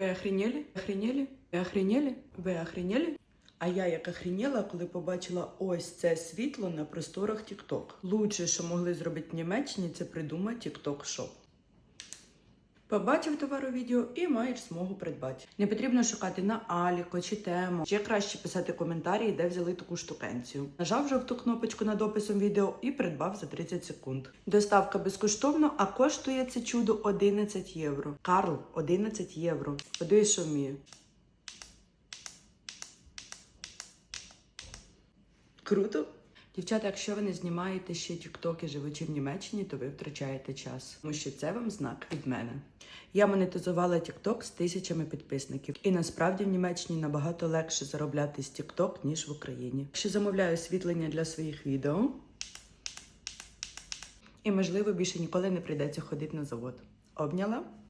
Ви охренели? Охренели? Ви охренели? Ви охренели? А я як охренела, коли побачила ось це світло на просторах TikTok. Лучше, що могли зробити в Німеччині, це придумати TikTok Shop. Побачив товар у відео і маєш змогу придбати. Не потрібно шукати на Аліко чи тему. Ще краще писати коментарі, де взяли таку штукенцію. Нажав жовту кнопочку над описом відео і придбав за 30 секунд. Доставка безкоштовно, а коштує це чудо 11 євро. Карл, 11 євро. Подивись, що вміє. Круто. Дівчата, якщо ви не знімаєте ще тіктоки, живучи в Німеччині, то ви втрачаєте час, тому що це вам знак від мене. Я монетизувала тікток з тисячами підписників, і насправді в Німеччині набагато легше заробляти з тікток, ніж в Україні. Якщо замовляю освітлення для своїх відео, і можливо більше ніколи не прийдеться ходити на завод. Обняла?